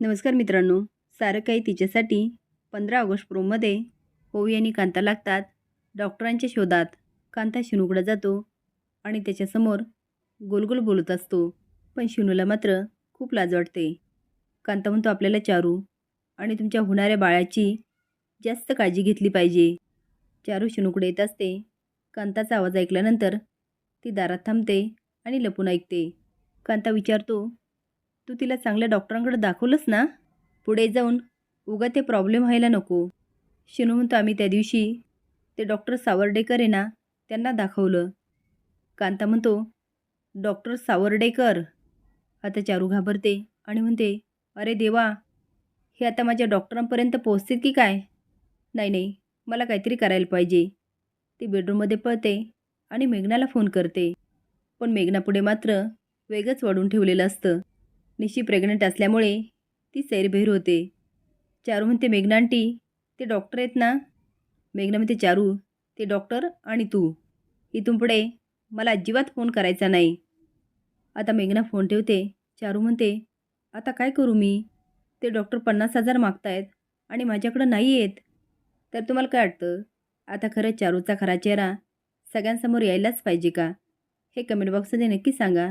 नमस्कार मित्रांनो. सारं काही तिच्यासाठी पंधरा ऑगस्ट प्रोमध्ये ओवी आणि कांता लागतात. डॉक्टरांच्या शोधात कांता शिनूकडे जातो आणि त्याच्यासमोर गोलगोल बोलत असतो. पण शिनूला मात्र खूप लाज वाटते. कांता म्हणतो आपल्याला चारू आणि तुमच्या होणाऱ्या बाळाची जास्त काळजी घेतली पाहिजे. चारू शिनूकडे येत असते. कांताचा आवाज ऐकल्यानंतर ती दारात थांबते आणि लपून ऐकते. कांता विचारतो तू तिला चांगल्या डॉक्टरांकडे दाखवलंस ना? पुढे जाऊन उगा ते प्रॉब्लेम व्हायला नको. शिनू म्हणतो आम्ही त्या दिवशी ते डॉक्टर सावर्डेकर आहे ना त्यांना दाखवलं. कांता म्हणतो डॉक्टर सावर्डेकर. आता चारू घाबरते आणि म्हणते अरे देवा हे आता माझ्या डॉक्टरांपर्यंत पोहोचतील की काय? नाही नाही मला काहीतरी करायला पाहिजे. ती बेडरूममध्ये पळते आणि मेघनाला फोन करते. पण मेघनापुढे मात्र वेगच वाढून ठेवलेलं असतं. निशी प्रेग्नंट असल्यामुळे ती सैरभैर होते. चारू म्हणते मेघना आंटी ते डॉक्टर आहेत ना? मेघना म्हणते चारू ते डॉक्टर आणि तू. इथून पुढे मला अजिबात फोन करायचा नाही. आता मेघना फोन ठेवते. चारू म्हणते आता काय करू मी? ते डॉक्टर पन्नास हजार मागतायत आणि माझ्याकडं नाही आहेत तर तुम्हाला काय वाटतं? आता खरं चारूचा खरा चेहरा सगळ्यांसमोर यायलाच पाहिजे का? हे कमेंट बॉक्समध्ये नक्की सांगा.